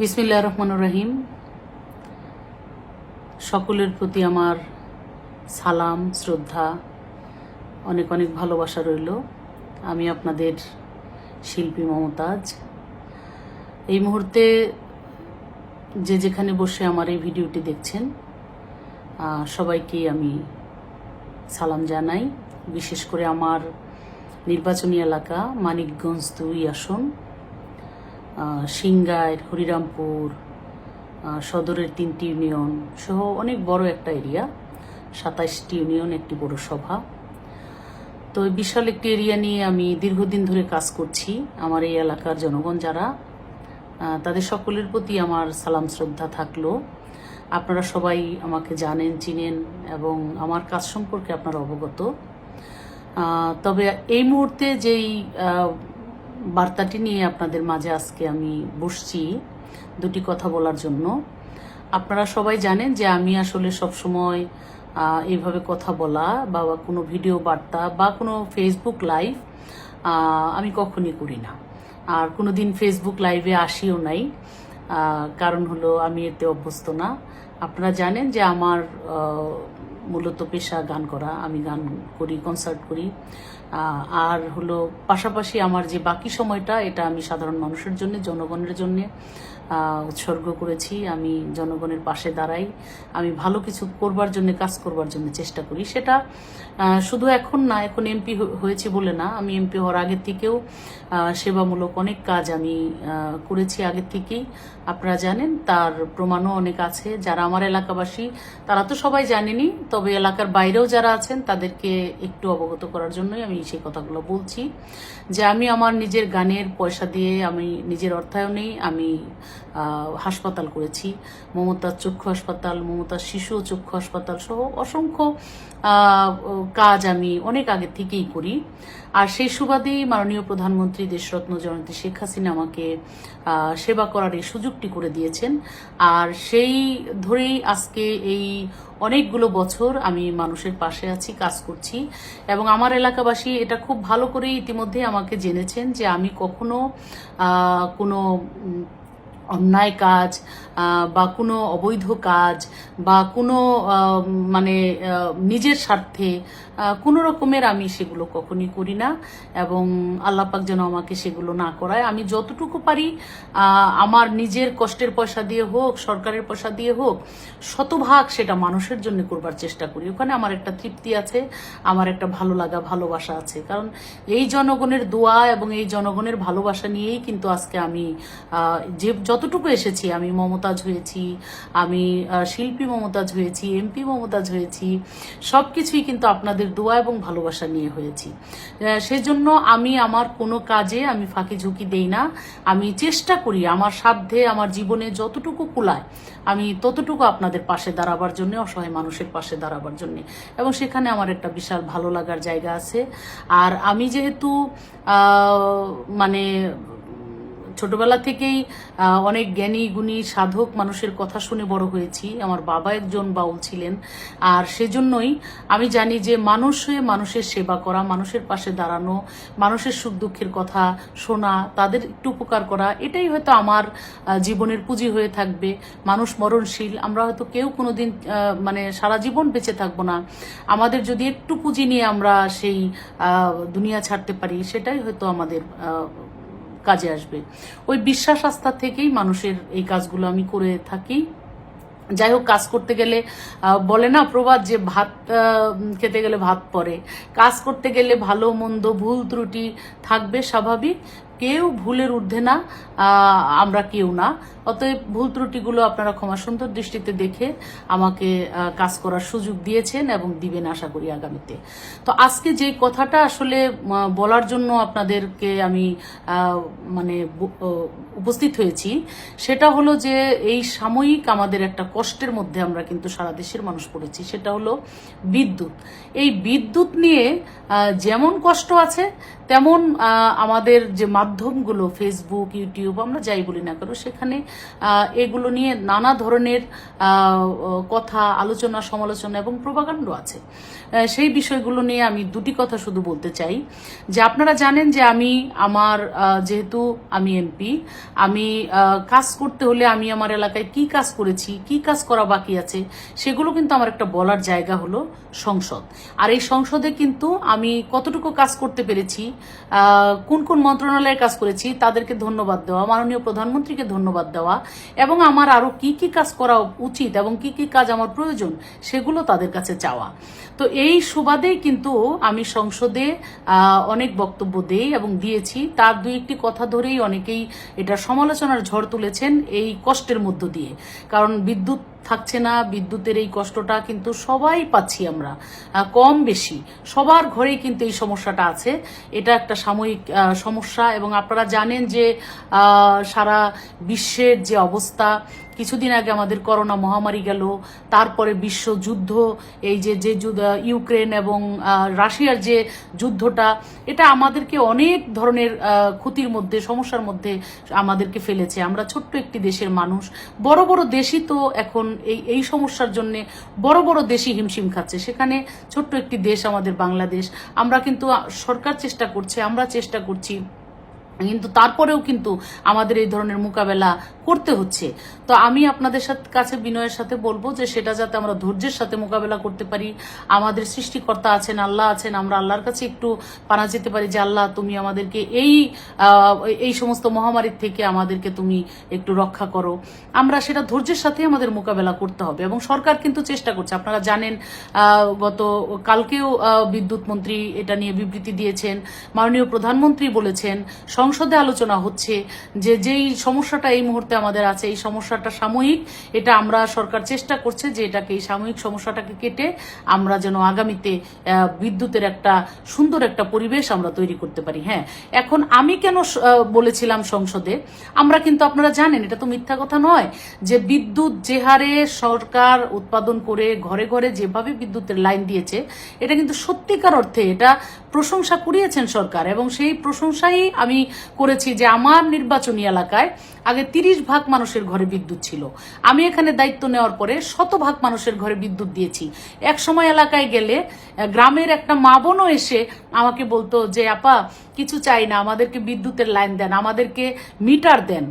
বিসমিল্লা রহমান রহিম। সকলের প্রতি আমার সালাম শ্রদ্ধা অনেক অনেক ভালোবাসা রইল। আমি আপনাদের শিল্পী মমতাজ। এই মুহূর্তে যে যেখানে বসে আমার এই ভিডিওটি দেখছেন আহ, সবাইকেই আমি সালাম জানাই। বিশেষ করে আমার নির্বাচনী এলাকা মানিকগঞ্জ দুই আসন। সিংগাইর হরিরামপুর সদরের তিনটি ইউনিয়ন সহ অনেক বড় একটা এরিয়া, সাতাইশটি ইউনিয়ন, একটি পৌরসভা তো এই বিশাল একটি এরিয়া নিয়ে আমি দীর্ঘদিন ধরে কাজ করছি, আমার এই এলাকার জনগণ যারা তাদের সকলের প্রতি আমার সালাম শ্রদ্ধা থাকল। আপনারা সবাই আমাকে জানেন, চিনেন এবং আমার কাজ সম্পর্কে আপনারা অবগত। তবে এই মুহূর্তে যেই বার্তাটি নিয়ে আপনাদের মাঝে আজকে আমি বসছি দুটি কথা বলার জন্য। আপনারা সবাই জানেন যে আমি আসলে সবসময় এইভাবে কথা বলা বা কোনো ভিডিও বার্তা বা কোনো ফেসবুক লাইভ আমি কখনই করি না। আর কোনো দিন ফেসবুক লাইভে আসিও নাই কারণ হলো আমি এতে অভ্যস্ত না। আপনারা জানেন যে আমার মূলত পেশা গান করা। আমি গান করি কনসার্ট করি। আর হলো পাশাপাশি আমার যে বাকি সময়টা এটা আমি সাধারণ মানুষের জন্য জনগণের জন্য। উৎসর্গ করেছি। আমি জনগণের পাশে দাঁড়াই। আমি ভালো কিছু করবার জন্য, কাজ করবার জন্য চেষ্টা করি। সেটা শুধু এখন না, এখন এমপি হয়েছি বলে না। আমি এমপি হওয়ার আগের থেকেও সেবামূলক অনেক কাজ আমি করেছি আগের থেকেই। আপনারা জানেন, তার প্রমাণও অনেক আছে। যারা আমার এলাকাবাসী, তারা তো সবাই জানেনি। তবে এলাকার বাইরেও যারা আছেন, তাদেরকে একটু অবগত করার জন্যই আমি সেই কথাগুলো বলছি যে, আমি আমার নিজের গানের পয়সা দিয়ে আমি নিজের অর্থায়নেই আমি হাসপাতাল করেছি। মমতাজ চক্ষু হাসপাতাল মমতাজ শিশু চক্ষু হাসপাতাল সহ অসংখ্য কাজ আমি অনেক আগে থেকেই করি। আর সেই সুবাদেই মাননীয় প্রধানমন্ত্রী দেশরত্ন জয়ন্তী শেখ হাসিনা আমাকে সেবা করার এই সুযোগটি করে দিয়েছেন। আর সেই ধরেই আজকে এই অনেকগুলো বছর আমি মানুষের পাশে আছি, কাজ করছি। এবং আমার এলাকাবাসী এটা খুব ভালো করেই ইতিমধ্যে আমাকে জেনেছেন যে আমি কখনো কোনো অন্যায় কাজ বা কোনো অবৈধ কাজ বা কোনো মানে নিজের স্বার্থে কোনো রকমের আমি সেগুলো কখনই করি না এবং আল্লাপাক যেন আমাকে সেগুলো না করায়। আমি যতটুকু পারি আমার নিজের কষ্টের পয়সা দিয়ে হোক, সরকারের পয়সা দিয়ে হোক, শতভাগ সেটা মানুষের জন্য করবার চেষ্টা করি। ওখানে আমার একটা তৃপ্তি আছে, আমার একটা ভালো লাগা, ভালোবাসা আছে। কারণ এই জনগণের দোয়া এবং এই জনগণের ভালোবাসা নিয়েই কিন্তু আজকে আমি যে যতটুকু এসেছি, আমি মমতাজ হয়েছি, আমি শিল্পী মমতাজ হয়েছি, এমপি মমতাজ হয়েছি সব কিছুই কিন্তু আপনাদের দোয়া এবং ভালোবাসা নিয়ে হয়েছি। সেজন্য আমি আমার কোনো কাজে আমি ফাঁকি ঝুঁকি দেই না। আমি চেষ্টা করি আমার সাধ্যে, আমার জীবনে যতটুকু কুলায়, আমি ততটুকু আপনাদের পাশে দাঁড়াবার জন্য, অসহায় মানুষের পাশে দাঁড়াবার জন্য। এবং সেখানে আমার একটা বিশাল ভালো লাগার জায়গা আছে। আর আমি যেহেতু মানে ছোটবেলা থেকেই অনেক জ্ঞানী, গুণী, সাধক মানুষের কথা শুনে বড় হয়েছি। আমার বাবা একজন বাউল ছিলেন। আর সেজন্যই আমি জানি যে মানুষ হয়ে মানুষের সেবা করা, মানুষের পাশে দাঁড়ানো, মানুষের সুখ দুঃখের কথা শোনা, তাদের একটু উপকার করা, এটাই হয়তো আমার জীবনের পুঁজি হয়ে থাকবে। মানুষ মরণশীল, আমরা হয়তো কেউ কোনোদিন মানে সারা জীবন বেঁচে থাকব না। আমাদের যদি একটু পুঁজি নিয়ে আমরা সেই দুনিয়া ছাড়তে পারি, সেটাই হয়তো আমাদের কাজে আসবে। ওই বিশ্বাস আস্থা থেকেই মানুষের এই কাজগুলো আমি করে থাকি। যাই হোক, কাজ করতে গেলে বলে না প্রবাদ যে ভাত খেতে গেলে ভাত পরে কাজ করতে গেলে ভালো মন্দ ভুল ত্রুটি থাকবে স্বাভাবিক। কেউ ভুলের ঊর্ধ্বে না আমরা কেউ না। অতএব ভুল ত্রুটিগুলো আপনারা ক্ষমা সুন্দর দৃষ্টিতে দেখে আমাকে কাজ করার সুযোগ দিয়েছেন এবং দিবেন আশা করি আগামীতে। তো আজকে যে কথাটা আসলে বলার জন্য আপনাদেরকে আমি মানে উপস্থিত হয়েছি, সেটা হলো যে এই সাময়িক আমাদের একটা কষ্টের মধ্যে আমরা কিন্তু সারা দেশের মানুষ পড়েছি, সেটা হলো বিদ্যুৎ। এই বিদ্যুৎ নিয়ে যেমন কষ্ট আছে তেমন আমাদের যে মাধ্যমগুলো ফেসবুক ইউটিউব আমরা যাই বলি না কেন, সেখানে এগুলো নিয়ে নানা ধরনের কথা, আলোচনা, সমালোচনা এবং প্রভাকাণ্ড আছে। সেই বিষয়গুলো নিয়ে আমি দুটি কথা শুধু বলতে চাই। যে আপনারা জানেন যে আমি আমার যেহেতু আমি এমপি আমি কাজ করতে হলে আমি আমার এলাকায় কি কাজ করেছি, কি কাজ করা বাকি আছে, সেগুলো কিন্তু আমার একটা বলার জায়গা হলো সংসদ। আর এই সংসদে কিন্তু আমি কতটুকু কাজ করতে পেরেছি কোন কোন মন্ত্রণালয়ের কাজ করেছি তাদেরকে ধন্যবাদ দেওয়া, মাননীয় প্রধানমন্ত্রীকে ধন্যবাদ দেওয়া, এবং আমার আরও কি কি কাজ করা উচিত এবং কি কি কাজ আমার প্রয়োজন সেগুলো তাদের কাছে চাওয়া। তো এই সুবাদেই কিন্তু আমি সংসদে অনেক বক্তব্য দেই এবং দিয়েছি। তার দুই একটি কথা ধরেই অনেকেই এটা সমালোচনার ঝড় তুলেছেন এই কষ্টের মধ্য দিয়ে। কারণ বিদ্যুৎ থাকছে না, বিদ্যুতের এই কষ্টটা কিন্তু সবাই পাচ্ছি আমরা। কম বেশি। সবার ঘরেই কিন্তু এই সমস্যাটা আছে। এটা একটা সাময়িক সমস্যা এবং আপনারা জানেন যে সারা বিশ্বের যে অবস্থা কিছুদিন আগে আমাদের করোনা মহামারী গেল, তারপরে বিশ্বযুদ্ধ, এই যে যে ইউক্রেন এবং রাশিয়ার যে যুদ্ধটা, এটা আমাদেরকে অনেক ধরনের ক্ষতির মধ্যে, সমস্যার মধ্যে আমাদেরকে ফেলেছে। আমরা ছোট্ট একটি দেশের মানুষ, বড় বড় দেশই তো এখন এই এই সমস্যার জন্য বড় বড় দেশই হিমশিম খাচ্ছে। সেখানে ছোট্ট একটি দেশ আমাদের বাংলাদেশ। আমরা কিন্তু সরকার চেষ্টা করছে, আমরা চেষ্টা করছি কিন্তু তারপরেও কিন্তু আমাদের এই ধরনের মোকাবেলা করতে হচ্ছে। তো আমি আপনাদের সাথে, কাছে বিনয়ের সাথে বলব যে সেটা যাতে আমরা ধৈর্যের সাথে মোকাবেলা করতে পারি। আমাদের সৃষ্টিকর্তা আছেন, আল্লাহ আছেন, আমরা আল্লাহর কাছে একটু পানা যেতে পারি যে, আল্লাহ তুমি আমাদেরকে এই এই সমস্ত মহামারীর থেকে আমাদেরকে তুমি একটু রক্ষা করো। আমরা সেটা ধৈর্যের সাথে আমাদের মোকাবেলা করতে হবে এবং সরকার কিন্তু চেষ্টা করছে। আপনারা জানেন গত কালকেও বিদ্যুৎ মন্ত্রী এটা নিয়ে বিবৃতি দিয়েছেন। মাননীয় প্রধানমন্ত্রী বলেছেন সংসদে আলোচনা হচ্ছে যে যেই সমস্যাটা এই মুহূর্তে আমাদের আছে, এই সমস্যাটা সাময়িক। এটা আমরা সরকার চেষ্টা করছে যে এটাকে, এই সাময়িক সমস্যাটাকে কেটে আমরা যেন আগামীতে বিদ্যুতের একটা সুন্দর একটা পরিবেশ আমরা তৈরি করতে পারি। হ্যাঁ এখন আমি কেন বলেছিলাম সংসদে? আমরা কিন্তু আপনারা জানেন, এটা তো মিথ্যা কথা নয়, যে বিদ্যুৎ যে হারে সরকার উৎপাদন করে ঘরে ঘরে যেভাবে বিদ্যুতের লাইন দিয়েছে, এটা কিন্তু সত্যিকার অর্থে এটা প্রশংসা কুড়িয়েছেন সরকার এবং সেই প্রশংসাই আমি করেছি যে আমার নির্বাচনী এলাকায় আগে তিরিশ ভাগ মানুষের ঘরে বিদ্যুৎ ছিল। আমি এখানে দায়িত্ব নেওয়ার পরে শতভাগ মানুষের ঘরে বিদ্যুৎ দিয়েছি। এক সময় এলাকায় গেলে গ্রামের একটা মা বোনও এসে আমাকে বলতো যে, আপা, কিছু চাই না, আমাদেরকে বিদ্যুতের লাইন দেন, আমাদেরকে মিটার দেন।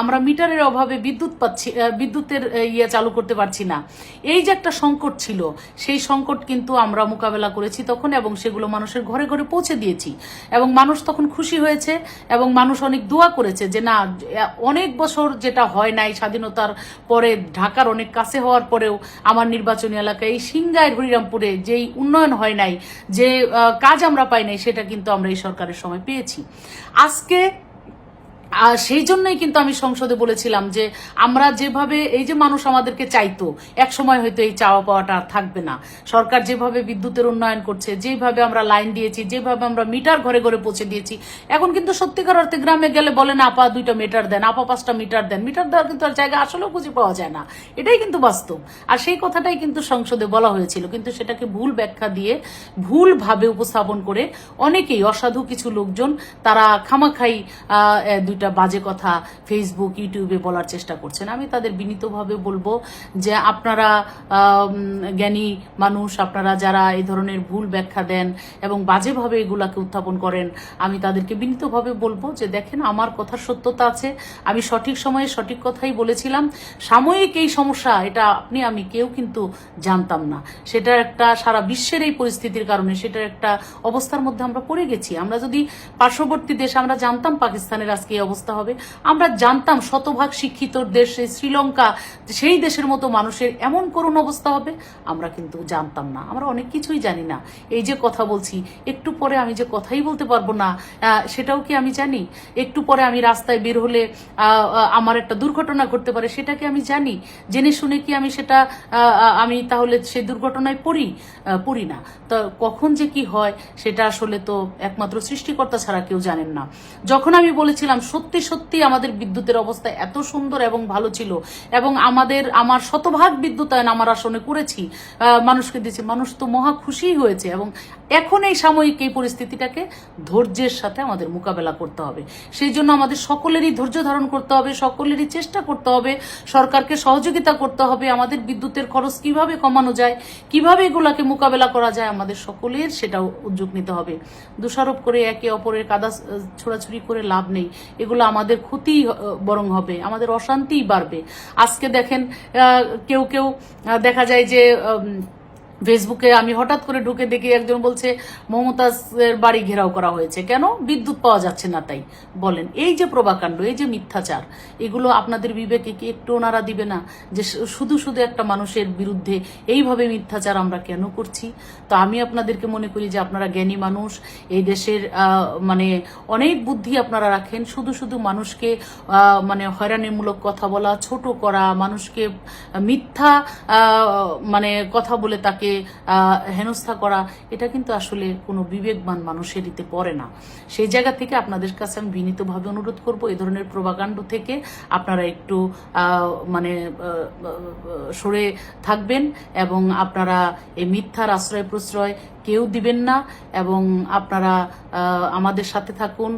আমরা মিটারের অভাবে বিদ্যুৎ পাচ্ছি বিদ্যুতের ইয়ে চালু করতে পারছি না। এই যে একটা সংকট ছিল, সেই সংকট কিন্তু আমরা মোকাবেলা করেছি তখন এবং সেগুলো মানুষের ঘরে ঘরে ঘরে পৌঁছে দিয়েছি। এবং মানুষ তখন খুশি হয়েছে এবং মানুষ অনেক দোয়া করেছে যে, না, অনেক বছর যেটা হয় নাই, স্বাধীনতার পরে, ঢাকার অনেক কাছে হওয়ার পরেও আমার নির্বাচনী এলাকায় এই সিংগায়ের হরিরামপুরে যেই উন্নয়ন হয় নাই, যে কাজ আমরা পাই নাই, সেটা কিন্তু আমরা এই সরকারের সময় পেয়েছি। আজকে আর সেই জন্যই কিন্তু আমি সংসদে বলেছিলাম যে আমরা যেভাবে এই যে মানুষ আমাদেরকে চাইতো এক সময় হয়তো এই চাওয়া পাওয়াটা আর থাকবে না। সরকার যেভাবে বিদ্যুতের উন্নয়ন করছে যেভাবে আমরা লাইন দিয়েছি যেভাবে আমরা মিটার ঘরে ঘরে পৌঁছে দিয়েছি এখন কিন্তু সত্যিকার অর্থে গ্রামে গেলে বলেন আপা দুইটা মিটার দেন আপা পাঁচটা মিটার দেন। মিটার দেওয়ার কিন্তু আর জায়গা আসলেও খুঁজে পাওয়া যায় না। এটাই কিন্তু বাস্তব। আর সেই কথাটাই কিন্তু সংসদে বলা হয়েছিল। কিন্তু সেটাকে ভুল ব্যাখ্যা দিয়ে ভুলভাবে উপস্থাপন করে অনেকেই অসাধু কিছু লোকজন তারা খামাখাই আহ, এ, বাজে কথা ফেসবুক ইউটিউবে বলার চেষ্টা করছেন আমি তাদের বিনীতভাবে বলব যে আপনারা জ্ঞানী মানুষ আপনারা যারা এই ধরনের ভুল ব্যাখ্যা দেন এবং বাজেভাবে এগুলাকে উত্থাপন করেন আমি তাদেরকে বিনীতভাবে বলব যে দেখেন আমার কথার সত্যতা আছে আমি সঠিক সময়ে সঠিক কথাই বলেছিলাম সাময়িক এই সমস্যা এটা আপনি আমি কেউ কিন্তু জানতাম না। সেটার একটা সারা বিশ্বের এই পরিস্থিতির কারণে সেটার একটা অবস্থার মধ্যে আমরা পড়ে গেছি। আমরা যদি পার্শ্ববর্তী দেশ আমরা জানতাম পাকিস্তানের আজকে অবস্থা হবে। আমরা জানতাম শতভাগ শিক্ষিত দেশ শ্রীলঙ্কা, সেই দেশের মতো মানুষের এমন করুণ অবস্থা হবে। আমরা কিন্তু জানতাম না। আমরা অনেক কিছুই জানি না। এই যে কথা বলছি, একটু পরে আমি যে কথাই বলতে পারব না সেটাও কি আমি জানি? একটু পরে আমি রাস্তায় বের হলে আমার একটা দুর্ঘটনা ঘটতে পারে, সেটা কি আমি জানি? জেনে শুনে কি আমি সেটা আমি তাহলে সেই দুর্ঘটনায় পড়ি? পড়ি না। তো কখন যে কি হয়, সেটা আসলে তো একমাত্র সৃষ্টিকর্তা ছাড়া কেউ জানেন না। যখন আমি বলেছিলাম সত্যি সত্যি আমাদের বিদ্যুতের অবস্থা এত সুন্দর এবং ভালো ছিল। এবং আমাদের, আমার শতভাগ বিদ্যুতায়ন আমার আসনে করেছি। মানুষকে দিয়েছি। মানুষ তো মহা খুশি হয়েছে এবং এখন এই সাময়িক এই পরিস্থিতিটাকে ধৈর্যের সাথে আমাদের মোকাবেলা করতে হবে। সেই জন্য আমাদের সকলেরই ধৈর্য ধারণ করতে হবে, সকলেরই চেষ্টা করতে হবে, সরকারকে সহযোগিতা করতে হবে, আমাদের বিদ্যুতের খরচ কীভাবে কমানো যায়, কীভাবে এগুলাকে মোকাবেলা করা যায়, আমাদের সকলের সেটাও উদ্যোগ নিতে হবে। দোষারোপ করে একে অপরের কাদা ছোড়াছুড়ি করে লাভ নেই। এগুলো আমাদের ক্ষতি বরং হবে, আমাদের অশান্তিই বাড়বে। আজকে দেখেন কেউ কেউ দেখা যায় যে ফেসবুকে আমি হঠাৎ করে ঢুকে দেখি একজন বলছে, মমতাজের বাড়ি ঘেরাও করা হয়েছে। কেন? বিদ্যুৎ পাওয়া যাচ্ছে না তাই। বলেন, এই যে প্রভাকাণ্ড, এই যে মিথ্যাচার, এগুলো আপনাদের বিবেকে কি একটু ওনারা দিবে না? যে শুধু শুধু একটা মানুষের বিরুদ্ধে এইভাবে মিথ্যাচার আমরা কেন করছি? তো আমি আপনাদেরকে মনে করি যে আপনারা জ্ঞানী মানুষ, এই দেশের মানে অনেক বুদ্ধি আপনারা রাখেন। শুধু শুধু মানুষকে মানে হয়রানিমূলক কথা বলা, ছোট করা, মানুষকে মিথ্যা মানে কথা বলে তাকে আহ, হেনস্থা করা এটা কিন্তু আসলে কোনো বিবেকবান মানুষের ইতে পড়ে না। সেই জায়গা থেকে আপনাদের কাছে আমি বিনীতভাবে অনুরোধ করব এই ধরনের প্রভাকাণ্ড থেকে আপনারা একটু মানে সরে থাকবেন এবং আপনারা এই মিথ্যার আশ্রয় প্রশ্রয় কেউ দিবেন না এবং আপনারা আমাদের সাথে থাকুন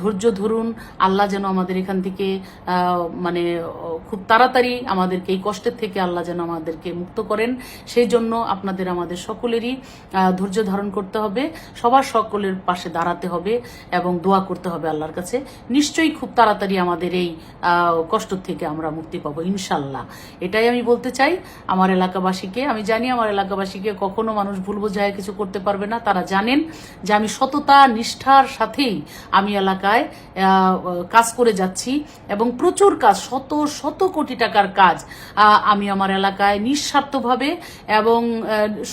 ধৈর্য ধরুন। আল্লাহ যেন আমাদের এখান থেকে মানে খুব তাড়াতাড়ি আমাদেরকে, এই কষ্টের থেকে আল্লাহ যেন আমাদেরকে মুক্ত করেন। সেই জন্য আপনাদের, আমাদের সকলেরই ধৈর্য ধারণ করতে হবে। সবার সকলের পাশে দাঁড়াতে হবে এবং দোয়া করতে হবে আল্লাহর কাছে। নিশ্চয়ই খুব তাড়াতাড়ি আমাদের এই কষ্ট থেকে আমরা মুক্তি পাবো ইনশাল্লাহ এটাই আমি বলতে চাই আমার এলাকাবাসীকে। আমি জানি আমার এলাকাবাসীকে কখনো মানুষ ভুল বোঝায়, কিছু করতে পারবে না। তারা জানেন যে আমি সততা, নিষ্ঠার সাথেই আমি এলাকায় কাজ করে যাচ্ছি এবং প্রচুর কাজ, শত শত কোটি টাকার কাজ আমি আমার এলাকায় নিঃস্বার্থভাবে এবং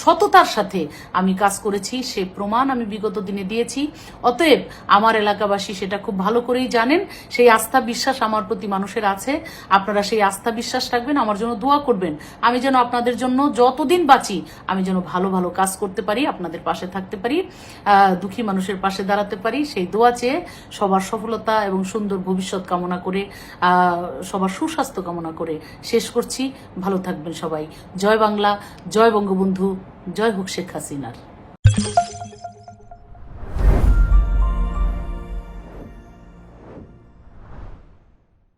সততার সাথে আমি কাজ করেছি। সে প্রমাণ আমি বিগত দিনে দিয়েছি। অতএব আমার এলাকাবাসী সেটা খুব ভালো করেই জানেন। সেই আস্থা বিশ্বাস আমার প্রতি মানুষের আছে। আপনারা সেই আস্থা বিশ্বাস রাখবেন, আমার জন্য দোয়া করবেন। আমি যেন আপনাদের জন্য যতদিন বাঁচি, আমি যেন ভালো ভালো কাজ করতে পারি। আপনাদের পাশে থাকতে পারি দুঃখী মানুষের পাশে দাঁড়াতে পারি। সেই দোয়া চেয়ে সবার সফলতা এবং সুন্দর ভবিষ্যৎ কামনা করে সবার সুস্বাস্থ্য কামনা করে শেষ করছি। ভালো থাকবেন সবাই। জয় বাংলা, জয় বঙ্গবন্ধু, জয় হোক শেখ হাসিনার।